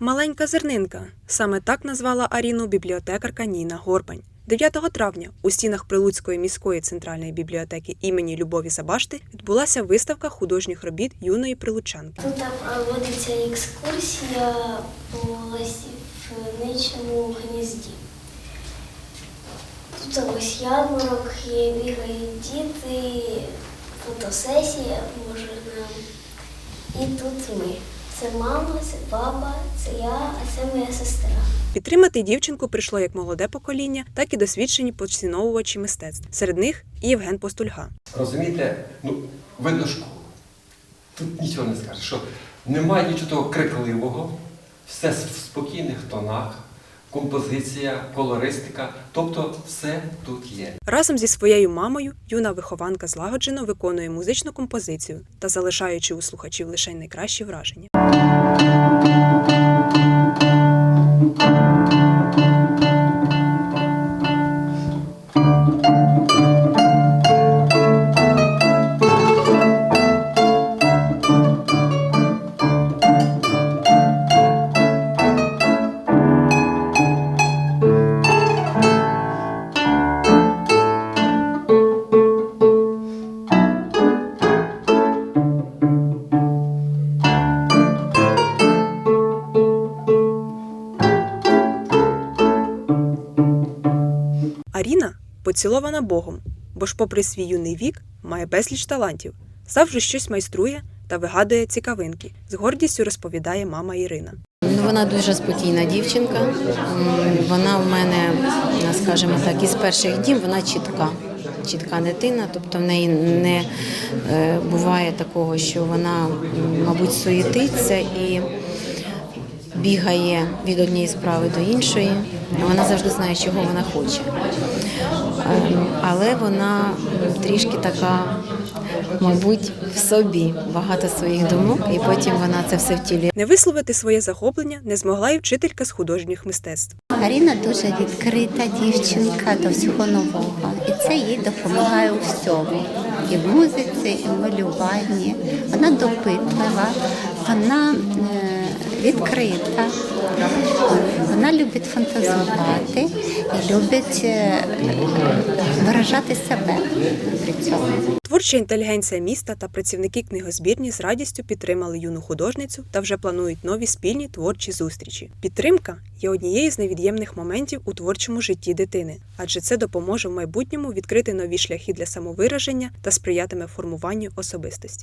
Маленька зернинка. Саме так назвала Аріну бібліотекарка Ніна Горбань. 9 травня у стінах Прилуцької міської центральної бібліотеки імені Любові Сабашти відбулася виставка художніх робіт юної прилучанки. Тут проводиться екскурсія по ласівничому гнізді. Тут ось ярмарок є, бігають діти, фотосесія можна. І тут ми. Це мама, це баба, це я, а це моя сестра. Підтримати дівчинку прийшло як молоде покоління, так і досвідчені поціновувачі мистецтв. Серед них і Євген Постульга. Розумієте, ну, видно школу. Тут нічого не скажеш, що немає нічого такого крикливого, все в спокійних тонах, композиція, колористика, тобто все тут є. Разом зі своєю мамою юна вихованка злагоджено виконує музичну композицію та залишаючи у слухачів лише найкращі враження. Аріна поцілована Богом, бо ж, попри свій юний вік, має безліч талантів, завжди щось майструє та вигадує цікавинки. З гордістю розповідає мама Ірина. Ну, вона дуже спокійна дівчинка. Вона в мене, скажімо так, із перших днів вона чітка. Чітка дитина, тобто в неї не е, буває такого, що вона, мабуть, суєтиться і бігає від однієї справи до іншої. Вона завжди знає, чого вона хоче. Ем, Але вона трішки така, мабуть, в собі багато своїх думок, і потім вона це все втілює. Не висловити своє захоплення не змогла й вчителька з художніх мистецтв. Аріна дуже відкрита дівчинка до всього нового, і це їй допомагає у всьому. І в музиці, і в малюванні. Вона допитлива, вона е, відкрита, вона любить фантазувати і любить е, виражати себе при цьому. Творча інтелігенція міста та працівники книгозбірні з радістю підтримали юну художницю та вже планують нові спільні творчі зустрічі. Підтримка є однією з невід'ємних моментів у творчому житті дитини, адже це допоможе в майбутньому відкрити нові шляхи для самовираження та сприятиме формуванню особистості.